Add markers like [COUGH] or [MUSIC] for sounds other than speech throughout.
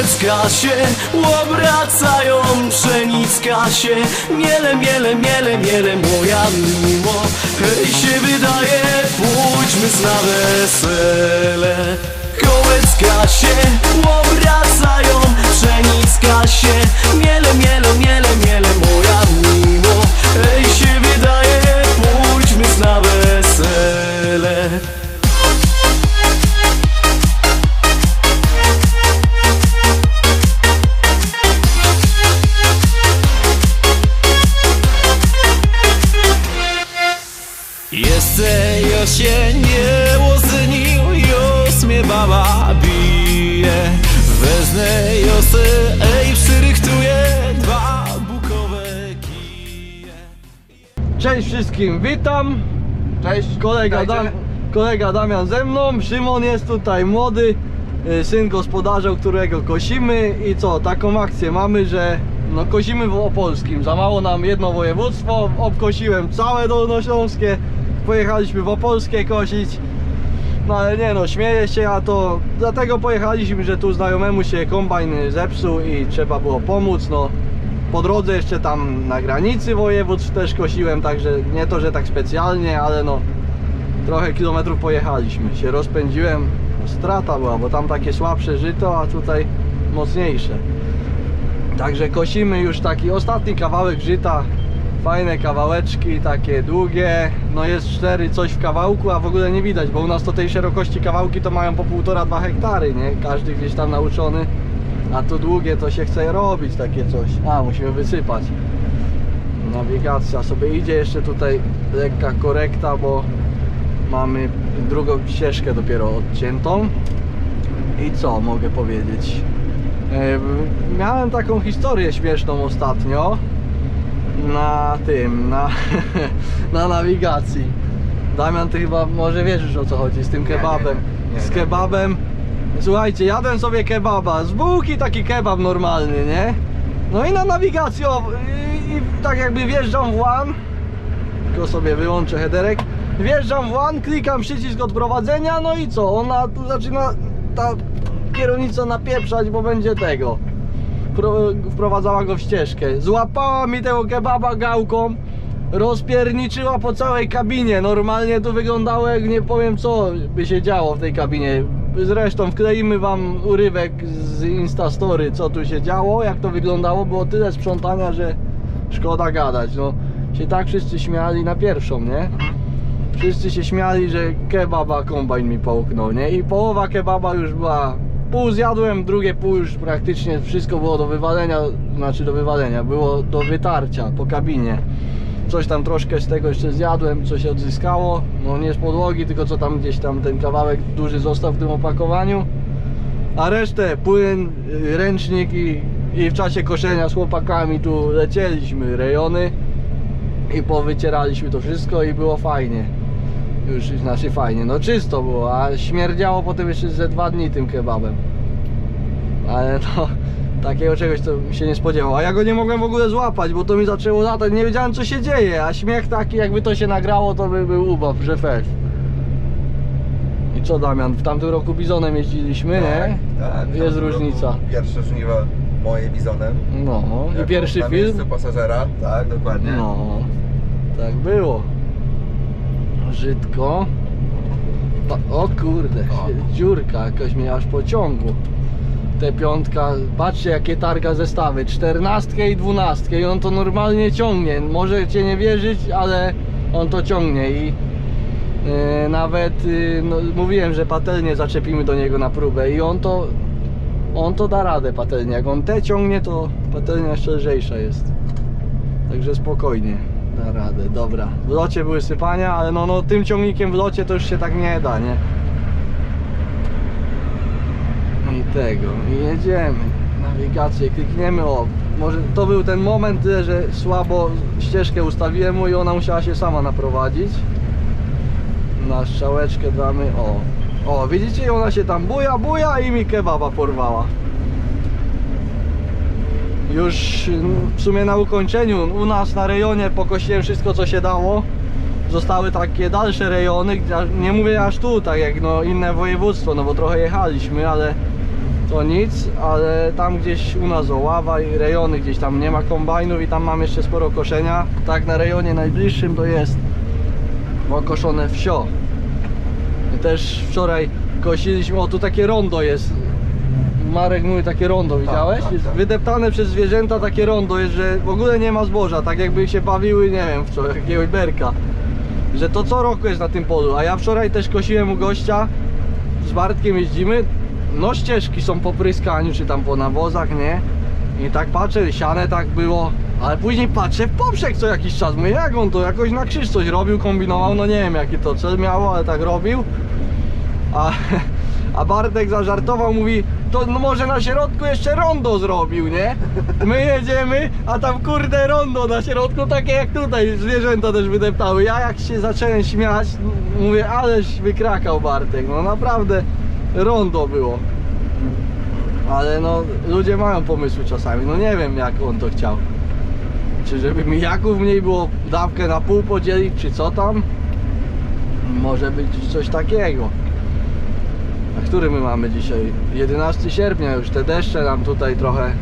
Kołecka się obracają, pszenicka się. Miele, miele, miele, miele, moja mimo. Hej się wydaje, pójdźmy na wesele. Kołecka się obracają, pszenicka się. Miele, miele, miele, Jeste jesienie łoznił, już mnie baba bije. Wezmę josę, ej, przyrychtuję dwa bukowe kije. Cześć wszystkim, witam. Cześć, Kolega, Dam, kolega Damian ze mną, Szymon jest tutaj młody, y, syn gospodarza, którego kosimy. I co, taką akcję mamy, że no kosimy w Opolskim, za mało nam jedno województwo, obkosiłem całe Dolnośląskie, pojechaliśmy w Opolskie kosić, no ale nie no, śmieję się, a to dlatego pojechaliśmy, że tu znajomemu się kombajn zepsuł i trzeba było pomóc, no. Po drodze jeszcze tam na granicy województw też kosiłem, także nie to, że tak specjalnie, ale no trochę kilometrów pojechaliśmy, się rozpędziłem, strata była, bo tam takie słabsze żyto, a tutaj mocniejsze. Także kosimy już taki ostatni kawałek żyta, fajne kawałeczki, takie długie, no jest cztery coś w kawałku, a w ogóle nie widać, bo u nas to tej szerokości kawałki to mają po półtora, dwa hektary, nie? Każdy gdzieś tam nauczony, a tu długie to się chce robić takie coś. A, musimy wysypać. Nawigacja sobie idzie, jeszcze tutaj lekka korekta, bo mamy drugą ścieżkę dopiero odciętą. I co mogę powiedzieć? E, Miałem taką historię śmieszną ostatnio na tym, na, [LAUGHS] na nawigacji. Damian, ty chyba może wiesz już o co chodzi z tym kebabem. nie, nie, z kebabem. Słuchajcie, jadłem sobie kebaba, z bułki taki kebab normalny, nie? No i na nawigacji, o, i, i tak jakby wjeżdżam w łan, tylko sobie wyłączę headerek, wjeżdżam w łan, klikam przycisk odprowadzenia, no i co? Ona tu zaczyna ta kierownica napieprzać, bo będzie tego. Wpro- Wprowadzała go w ścieżkę. Złapała mi tego kebaba gałką, rozpierniczyła po całej kabinie. Normalnie to wyglądało jak nie powiem co by się działo w tej kabinie. Zresztą wkleimy wam urywek z Instastory, co tu się działo, jak to wyglądało. Było tyle sprzątania, że szkoda gadać. No, się tak wszyscy śmiali na pierwszą, nie? Wszyscy się śmiali, że kebaba kombajn mi połknął, nie? I połowa kebaba już była. Pół zjadłem, drugie pół już praktycznie wszystko było do wywalenia, znaczy do wywalenia, było do wytarcia po kabinie. Coś tam troszkę z tego jeszcze zjadłem, co się odzyskało. No nie z podłogi, tylko co tam gdzieś tam ten kawałek duży został w tym opakowaniu. A resztę płyn, y, ręcznik i, i w czasie koszenia z chłopakami tu lecieliśmy rejony i powycieraliśmy to wszystko i było fajnie. Już znaczy fajnie, no czysto było, a śmierdziało potem jeszcze ze dwa dni tym kebabem. Ale no, [LAUGHS] takiego czegoś to się nie spodziewał. A ja go nie mogłem w ogóle złapać, bo to mi zaczęło latać, nie wiedziałem co się dzieje, a śmiech taki jakby to się nagrało, to by był ubaw, że fest. I co Damian, w tamtym roku bizonem jeździliśmy, nie? tak. Jest Tam różnica. Pierwsze żniwa moje bizonem. No, i pierwszy na film. pasażera, tak, dokładnie. No, tak było. Żydko. Pa- O kurde, O. dziurka jakaś mnie aż pociągu. Te piątka, patrzcie jakie targa zestawy, czternastkę i dwunastkę i on to normalnie ciągnie. Możecie nie wierzyć, ale on to ciągnie i e, nawet e, no, mówiłem, że patelnię zaczepimy do niego na próbę i on to on to da radę patelnię. Jak on te ciągnie, to patelnia jeszcze lżejsza jest. Także spokojnie da radę, dobra. W locie były sypania, ale no, no tym ciągnikiem w locie to już się tak nie da, nie? I tego, i jedziemy. Nawigację klikniemy, o, może to był ten moment, że słabo ścieżkę ustawiłem mu i ona musiała się sama naprowadzić. Na strzałeczkę damy, o. O, widzicie, ona się tam buja, buja i mi kebaba porwała. Już mm, w sumie na ukończeniu u nas na rejonie pokosiłem wszystko co się dało. Zostały takie dalsze rejony, nie mówię aż tu, tak jak no inne województwo, no bo trochę jechaliśmy, ale to nic, ale tam gdzieś u nas Oława i rejony gdzieś tam nie ma kombajnów i tam mam jeszcze sporo koszenia. Tak na rejonie najbliższym to jest okoszone wsio. I też wczoraj kosiliśmy, o tu takie rondo jest. Marek mówi takie rondo, widziałeś? tak, Jest tak. wydeptane przez zwierzęta takie rondo jest, że w ogóle nie ma zboża, tak jakby się bawiły, nie wiem, w co, jakiegoś berka. Że to co roku jest na tym polu, a ja wczoraj też kosiłem u gościa, z Bartkiem jeździmy, no ścieżki są po pryskaniu, czy tam po nawozach, nie? I tak patrzę, siane tak było, ale później patrzę w poprzek co jakiś czas, mówię jak on to jakoś na krzyż coś robił, kombinował, no nie wiem jaki to cel miało, ale tak robił. A, [LAUGHS] a Bartek zażartował, mówi, to no może na środku jeszcze rondo zrobił, nie? My jedziemy, a tam kurde rondo na środku, takie jak tutaj, zwierzęta też wydeptały. Ja jak się zacząłem śmiać, mówię, ależ wykrakał Bartek, no naprawdę rondo było. Ale no, ludzie mają pomysły czasami, no nie wiem jak on to chciał. Czy żeby mi jaków mniej było dawkę na pół podzielić, czy co tam? Może być coś takiego. A który my mamy dzisiaj? 11 sierpnia już, te deszcze nam tutaj trochę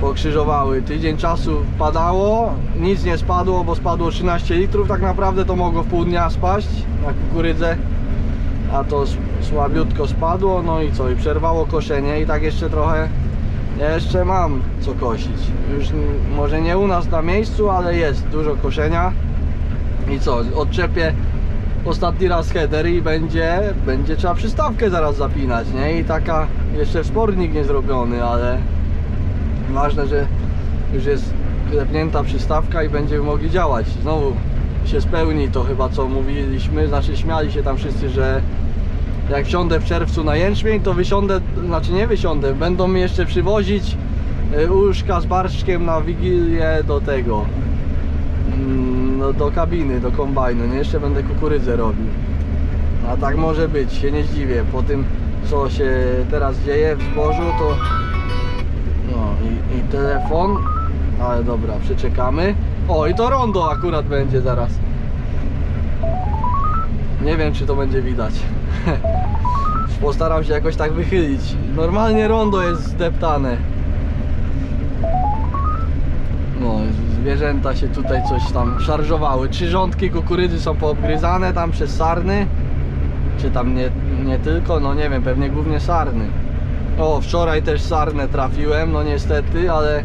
pokrzyżowały. Tydzień czasu padało, nic nie spadło, bo spadło 13 litrów. Tak naprawdę to mogło w pół dnia spaść na kukurydzę, a to słabiutko spadło. No i co? I przerwało koszenie i tak jeszcze trochę, jeszcze mam co kosić. Już może nie u nas na miejscu, ale jest dużo koszenia. I co? Odczepię ostatni raz header i będzie, będzie trzeba przystawkę zaraz zapinać, nie? I taka jeszcze wspornik nie zrobiony, ale ważne, że już jest klepnięta przystawka i będziemy mogli działać. Znowu się spełni to chyba co mówiliśmy, znaczy śmiali się tam wszyscy, że jak wsiądę w czerwcu na jęczmień, to wysiądę, znaczy nie wysiądę, będą mi jeszcze przywozić y, uszka z barszczkiem na wigilię do tego Mm, no, do kabiny, do kombajnu, nie? Jeszcze będę kukurydzę robił. A tak może być, się nie zdziwię. Po tym, co się teraz dzieje w zbożu, to... No i, i telefon. Ale dobra, przeczekamy. O, i to rondo akurat będzie zaraz. Nie wiem, czy to będzie widać. [LAUGHS] Postaram się jakoś tak wychylić. Normalnie rondo jest zdeptane. Zwierzęta się tutaj coś tam szarżowały. Trzy rządki kukurydzy są poobgryzane tam przez sarny. Czy tam nie, nie tylko, no nie wiem, pewnie głównie sarny. O, wczoraj też sarnę trafiłem, no niestety, ale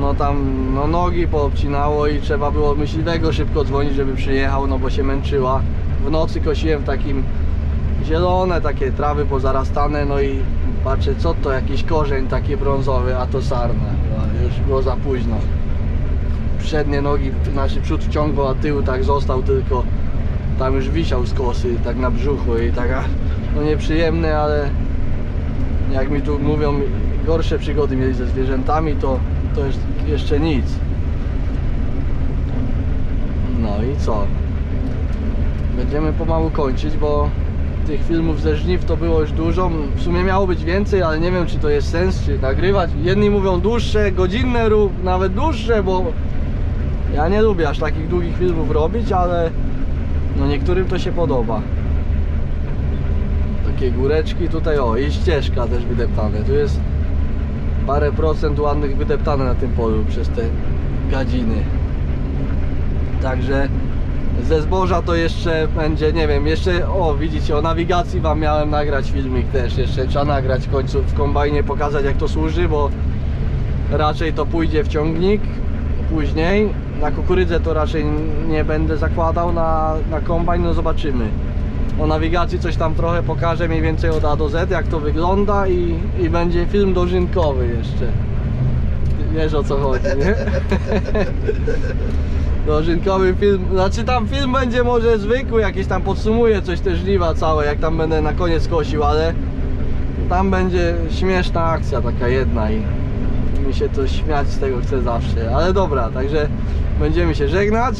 no tam no nogi poobcinało i trzeba było myśliwego szybko dzwonić, żeby przyjechał, no bo się męczyła. W nocy kosiłem takim zielone takie trawy pozarastane, no i patrzę co to, jakiś korzeń taki brązowy, a to sarna. No, już było za późno. Przednie nogi, znaczy przód wciągał, a tył tak został tylko. Tam już wisiał z kosy, tak na brzuchu i taka, no nieprzyjemne, ale jak mi tu mówią, gorsze przygody mieli ze zwierzętami, to, to jest jeszcze nic. No i co? Będziemy pomału kończyć, bo tych filmów ze żniw to było już dużo. W sumie miało być więcej, ale nie wiem czy to jest sens, czy nagrywać. Jedni mówią dłuższe, godzinne rób, nawet dłuższe, bo ja nie lubię aż takich długich filmów robić, ale no niektórym to się podoba. Takie góreczki tutaj, o i ścieżka też wydeptane. Tu jest parę procent ładnych wydeptane na tym polu przez te gadziny. Także ze zboża to jeszcze będzie, nie wiem, jeszcze, o widzicie, o nawigacji wam miałem nagrać filmik też, jeszcze trzeba nagrać w końcu w kombajnie, pokazać jak to służy, bo raczej to pójdzie w ciągnik później, na kukurydzę to raczej nie będę zakładał, na, na kombajn no zobaczymy. O nawigacji coś tam trochę pokażę mniej więcej od A do Z, jak to wygląda i, i będzie film dożynkowy jeszcze. Wiesz o co chodzi, nie? [LAUGHS] dożynkowy film, znaczy tam film będzie może zwykły, jakiś tam podsumuje coś te żniwa całe, jak tam będę na koniec kosił, ale tam będzie śmieszna akcja taka jedna i mi się to śmiać z tego chce zawsze, ale dobra, także będziemy się żegnać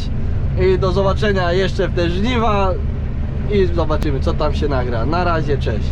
i do zobaczenia jeszcze w te żniwa i zobaczymy co tam się nagra. Na razie, cześć.